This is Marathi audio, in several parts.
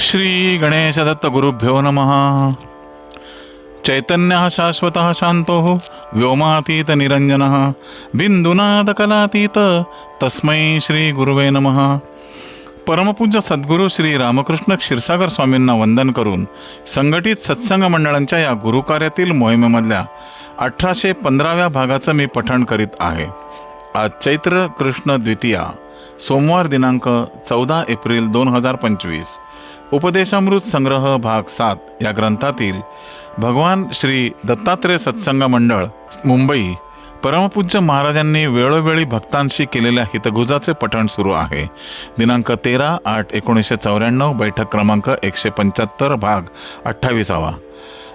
श्री गणेश दत्त गुरुभ्यो नमः। चैतन्य शाश्वत शांतो व्योमातीत निरंजन बिंदुनाद कलातीत तस्मै श्री गुरुवे नमः। परमपूज्य सद्गुरू श्री रामकृष्ण क्षीरसागर स्वामींना वंदन करून संघटित सत्संग मंडळांच्या या गुरुकार्यातील मोहिमेमधल्या अठराशे पंधराव्या भागाचं मी पठण करीत आहे. आज चैत्र कृष्ण द्वितीया सोमवार दिनांक चौदा एप्रिल दोन हजार पंचवीस. उपदेशामृत संग्रह भाग सात या ग्रंथातील भगवान श्री दत्तात्रेय सत्संग मंडळ मुंबई परमपूज्य महाराजांनी वेळोवेळी भक्तांशी केलेल्या हितगुजाचे पठण सुरू आहे. दिनांक तेरा आठ एकोणीसशे चौऱ्याण्णव बैठक क्रमांक एकशे पंच्याहत्तर भाग अठ्ठावीसावा.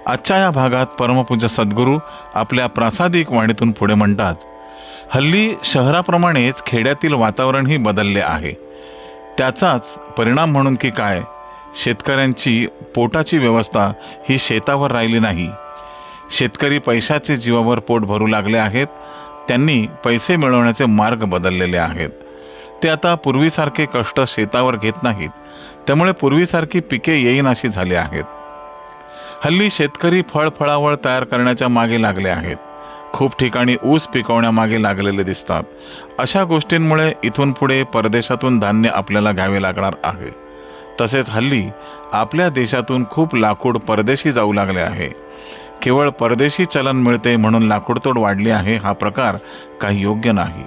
आजच्या या भागात परमपूज्य सद्गुरू आपल्या प्रासादिक वाणीतून पुढे म्हणतात हल्ली शहराप्रमाणेच खेड्यातील वातावरणही बदलले आहे. त्याचाच परिणाम म्हणून की काय? शेतकऱ्यांची पोटाची व्यवस्था ही शेतावर राहिली नाही. शेतकरी पैशाचे जीवावर पोट भरू लागले आहेत. त्यांनी पैसे मिळवण्याचे मार्ग बदललेले आहेत. ते आता पूर्वीसारखे कष्ट शेतावर घेत नाहीत. त्यामुळे पूर्वीसारखी पिके येईनाशी झाली आहेत. हल्ली शेतकरी फळफळावळ तयार करण्याच्या मागे लागले आहेत. खूप ठिकाणी ऊस पिकवण्यामागे लागलेले दिसतात. अशा गोष्टींमुळे इथून पुढे परदेशातून धान्य आपल्याला घ्यावे लागणार आहे. तसेच हल्ली आपल्या देशातून खूप लाकूड परदेशी जाऊ लागले आहे. केवळ परदेशी चलन मिळते म्हणून लाकूडतोड वाढली आहे हा प्रकार काही योग्य नाही.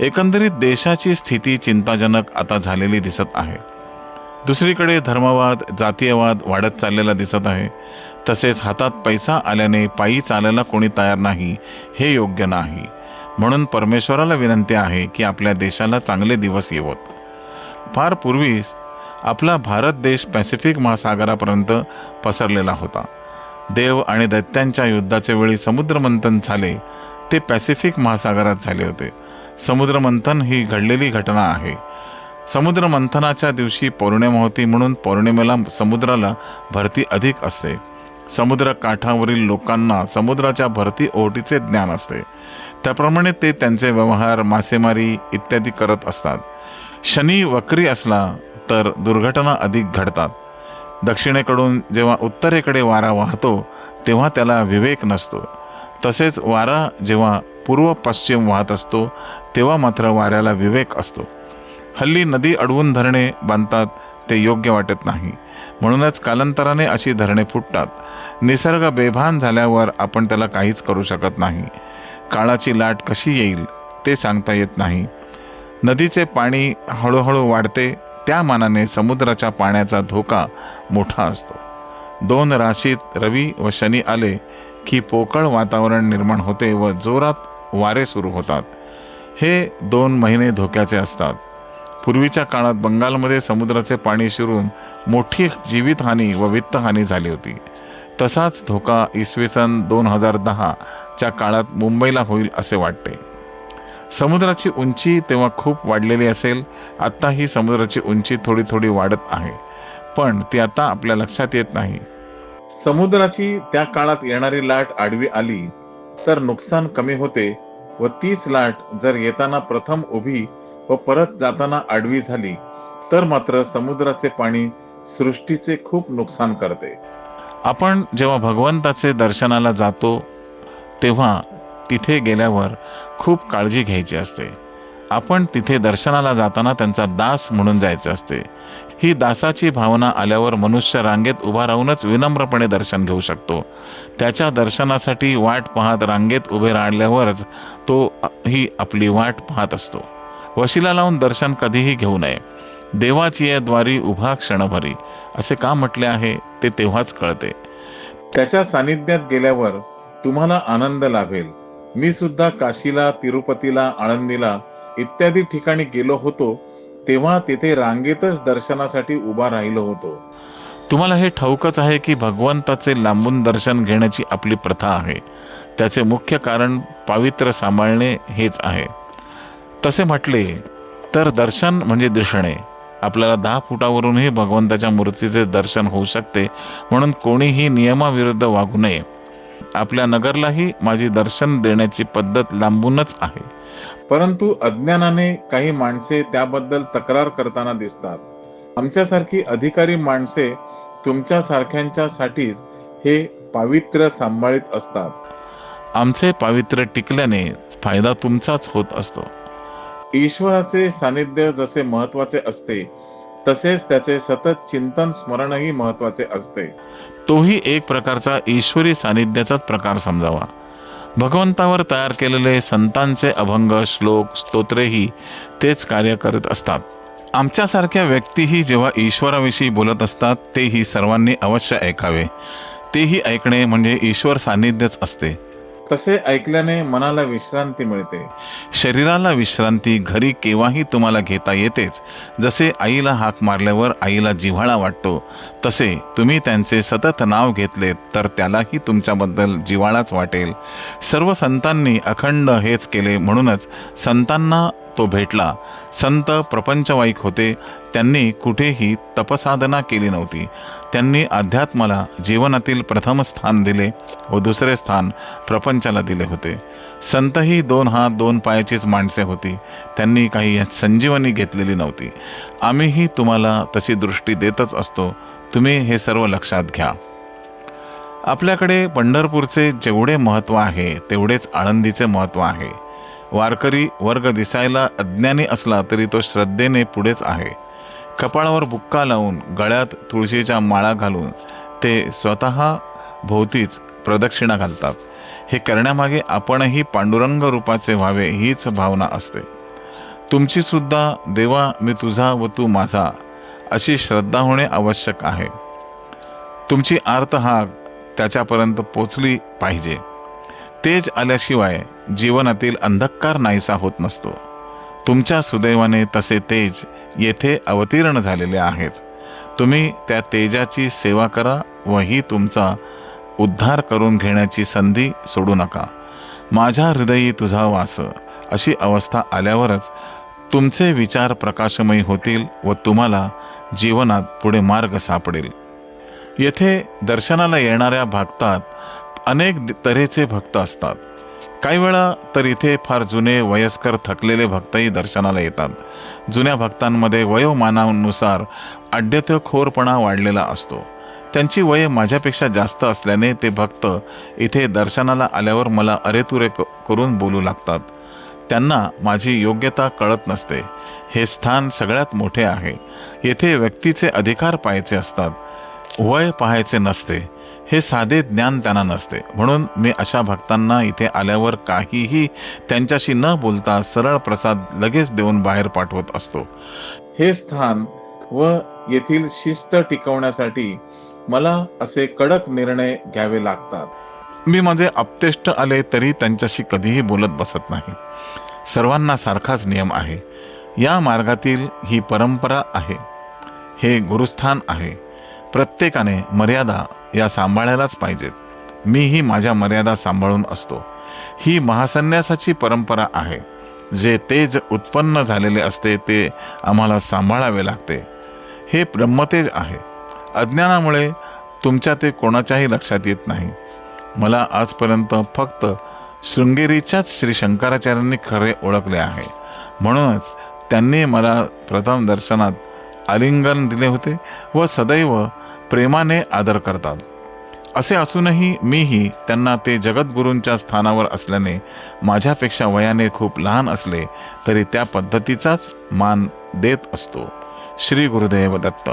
एकंदरीत देशाची स्थिती चिंताजनक आता झालेली दिसत आहे. दुसरीकडे धर्मवाद जातीयवाद वाढत चाललेला दिसत आहे. तसेच हातात पैसा आल्याने पायी चालायला कोणी तयार नाही हे योग्य नाही. म्हणून परमेश्वराला विनंती आहे की आपल्या देशाला चांगले दिवस येवत. फार पूर्वीच आपला भारत देश पॅसिफिक महासागरापर्यंत पसरलेला होता. देव आणि दैत्यांच्या युद्धाच्या वेळी समुद्रमंथन झाले ते पॅसिफिक महासागरात झाले होते. समुद्रमंथन ही घडलेली घटना आहे. समुद्रमंथनाच्या दिवशी पौर्णिमा होती म्हणून पौर्णिमेला समुद्राला भरती अधिक असते. समुद्र काठावरील लोकांना समुद्राच्या भरती ओहोटीचे ज्ञान असते. त्याप्रमाणे ते त्यांचे व्यवहार मासेमारी इत्यादी करत असतात. शनी वक्री असला तर दुर्घटना अधिक घडतात. दक्षिणेकडून जेव्हा उत्तरेकडे वारा वाहतो तेव्हा त्याला विवेक नसतो. तसेच वारा जेव्हा पूर्व पश्चिम वाहत असतो तेव्हा मात्र वाऱ्याला विवेक असतो. हल्ली नदी अडवून धरणे बांधतात ते योग्य वाटत नाही. म्हणूनच कालांतराने अशी धरणे फुटतात. निसर्ग बेभान झाल्यावर आपण त्याला काहीच करू शकत नाही. काळाची लाट कशी येईल ते सांगता येत नाही. नदीचे पाणी हळूहळू वाढते त्या मानाने समुद्राच्या पाण्याचा धोका मोठा असतो. दोन राशीत रवी व शनी आले की पोकळ वातावरण निर्माण होते व जोरात वारे सुरू होतात. हे दोन महिने धोक्याचे असतात. पूर्वीच्या काळात बंगालमध्ये समुद्राचे पाणी शिरून मोठी जीवितहानी व वित्तहानी झाली होती. तसाच धोका इसवी सन दोन हजार दहाच्या काळात मुंबईला होईल असे वाटते. समुद्राची उंची तेव्हा खूप वाढलेली असेल आत्ता ही समुद्राची उंची थोडी थोडी वाढत आहे. पण ती आता आपल्या लक्षात येत नाही. समुद्राची त्या काळात येणारी लाट आडवी आली तर नुकसान कमी होते व तीच लाट जर येताना प्रथम उभी व परत जाताना आडवी झाली तर मात्र समुद्राचे पाणी सृष्टीचे खूप नुकसान करते. आपण जेव्हा भगवंताचे दर्शनाला जातो तेव्हा तिथे गेल्यावर खूप काळजी घ्यायची असते. आपण तिथे दर्शनाला जाताना त्यांचा दास म्हणून जायचे असते. ही दासाची भावना आल्यावर मनुष्य रांगेत उभा राहूनच विनम्रपणे दर्शन घेऊ शकतो. त्याच्या दर्शनासाठी वाट पाहत रांगेत उभे राहिल्यावरच तो ही आपली वाट पाहत असतो. वशिला लावून दर्शन कधीही घेऊ नये. देवाची या द्वारी उभा क्षणभरी. असे का म्हटले आहे ते तेव्हाच कळते. त्याच्या सानिध्यात गेल्यावर तुम्हाला आनंद लाभेल. मी सुद्धा काशीला तिरुपतीला आळंदीला इत्यादी ठिकाणी गेलो होतो तेव्हा तिथे रांगेतच दर्शनासाठी उभा राहिलो होतो. तुम्हाला हे ठाऊकच आहे की भगवंताचे लांबून दर्शन घेण्याची आपली प्रथा आहे. त्याचे मुख्य कारण पावित्र्य सांभाळणे हेच आहे. तसे म्हटले तर दर्शन म्हणजे दिसणे. आपल्याला दहा फुटावरूनही भगवंताच्या मूर्तीचे दर्शन होऊ शकते म्हणून कोणीही नियमाविरुद्ध वागू नये. आपल्या नगरलाही माझी दर्शन देण्याची पद्धत लांबूनच आहे. परंतु अज्ञानाने काही माणसे त्याबद्दल तक्रार करताना दिसतात. आमच्यासारखी अधिकारी माणसे तुमच्यासारख्यांच्यासाठीच हे पावित्र्य सांभाळीत असतात. आमचे पावित्र्य टिकल्याने फायदा तुमचाच होत असतो. ईश्वराचे सानिध्य जसे महत्त्वाचे असते तसेच त्याचे सतत चिंतन स्मरणही महत्त्वाचे असते. तोही एक प्रकारचा ईश्वरी सानिध्याचाच प्रकार समजावा. भगवंतावर तयार केलेले संतांचे अभंग श्लोक स्तोत्रेही तेच कार्य करत असतात. आमच्यासारख्या व्यक्तीही जेव्हा ईश्वराविषयी बोलत असतात तेही सर्वांनी अवश्य ऐकावे. तेही ऐकणे म्हणजे ईश्वर सान्निध्यच असते. तसे ऐकल्याने मनाला विश्रांती मिळते. शरीराला विश्रांती घरी केव्हाही तुम्हाला घेता येतेच. जसे आईला हाक मारल्यावर आईला जिव्हाळा वाटतो तसे तुम्ही त्यांचे सतत नाव घेतलेत तर त्यालाही तुमच्याबद्दल जिव्हाळाच वाटेल. सर्व संतांनी अखंड हेच केले म्हणूनच संतांना तो भेटला. संत प्रपंचवाईक होते त्यांनी कुठेही तपसाधना केली नव्हती. त्यांनी अध्यात्माला जीवनातील प्रथम स्थान दिले व दुसरे स्थान प्रपंचाला दिले होते. संत ही दोन हात दोन पायाचीच माणसे होती. त्यांनी काही संजीवनी घेतलेली नव्हती. आम्हीही तुम्हाला तशी दृष्टी देतच असतो. तुम्ही हे सर्व लक्षात घ्या. आपल्याकडे पंढरपूरचे जेवढे महत्त्व आहे तेवढेच आळंदीचे महत्त्व आहे. वारकरी वर्ग दिसायला अज्ञानी असला तरी तो श्रद्धेने पुढेच आहे. कपाळावर बुक्का लावून गळ्यात तुळशीच्या माळा घालून ते स्वतः भोवतीच प्रदक्षिणा घालतात. हे करण्यामागे आपणही पांडुरंग रूपाचे व्हावे हीच भावना असते. तुमची सुद्धा देवा मी तुझा व तू माझा अशी श्रद्धा होणे आवश्यक आहे. तुमची आर्त हाक त्याच्यापर्यंत पोचली पाहिजे. तेज आल्याशिवाय जीवनातील अंधकार नाहीसा होत नसतो. तुमच्या सुदैवाने तसे तेज येथे अवतीर्ण झालेले आहेच तुम्ही त्या तेजाची सेवा करा व ही तुमचा उद्धार करून घेण्याची संधी सोडू नका. माझ्या हृदयी तुझा वास. अशी अवस्था आल्यावरच तुमचे विचार प्रकाशमयी होतील व तुम्हाला जीवनात पुढे मार्ग सापडेल. येथे दर्शनाला येणाऱ्या भक्तात अनेक तऱ्हेचे भक्त असतात. काही वेळा तर इथे फार जुने वयस्कर थकलेले भक्तही दर्शनाला येतात. जुन्या भक्तांमध्ये वयोमानानुसार आड्यतखोरपणा वाढलेला असतो. त्यांची वय माझ्यापेक्षा जास्त असल्याने ते भक्त इथे दर्शनाला आल्यावर मला अरेतुरे करून बोलू लागतात. त्यांना माझी योग्यता कळत नसते. हे स्थान सगळ्यात मोठे आहे. येथे व्यक्तीचे अधिकार पाहायचे असतात. वय पाहायचे नसते. हे साधे ज्ञान त्यांना नसते. म्हणून मी अशा भक्तांना इथे आल्यावर काहीही त्यांच्याशी न बोलता सरळ प्रसाद लगेच देऊन बाहेर पाठवत असतो. हे स्थान व येथील शिस्त टिकवण्यासाठी मला असे कडक निर्णय घ्यावे लागतात. मी माझे अपतेष्ट आले तरी त्यांच्याशी कधीही बोलत बसत नाही. सर्वांना सारखाच नियम आहे. या मार्गातील ही परंपरा आहे. हे गुरुस्थान आहे. प्रत्येकाने मर्यादा या सांभाळायलाच पाहिजेत. मीही माझ्या मर्यादा सांभाळून असतो. ही महासन्यासाची परंपरा आहे. जे तेज उत्पन्न झालेले असते ते आम्हाला सांभाळावे लागते. हे ब्रह्मतेज आहे. अज्ञानामुळे तुमच्या ते कोणाच्याही लक्षात येत नाही. मला आजपर्यंत फक्त शृंगेरीच्याच श्री शंकराचार्यांनी खरे ओळखले आहे. म्हणूनच त्यांनी मला प्रथम दर्शनात आलिंगन दिले होते व सदैव प्रेमाने आदर करतात. असे असूनही मीही त्यांना ते जगद्गुरूंच्या स्थानावर असल्याने माझ्यापेक्षा वयाने खूप लहान असले तरी त्या पद्धतीचाच मान देत असतो. श्री गुरुदेव दत्त.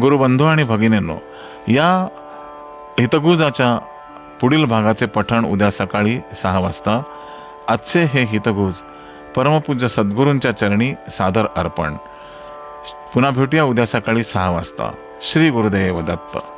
गुरुबंधू आणि भगिनींनो या हितगुजाच्या पुढील भागाचे पठण उद्या सकाळी सहा वाजता. आजचे हे हितगुज परमपूज्य सद्गुरूंच्या चरणी सादर अर्पण. पुन्हा भेटूया उद्या सकाळी सहा वाजता. श्री गुरुदेव दत्त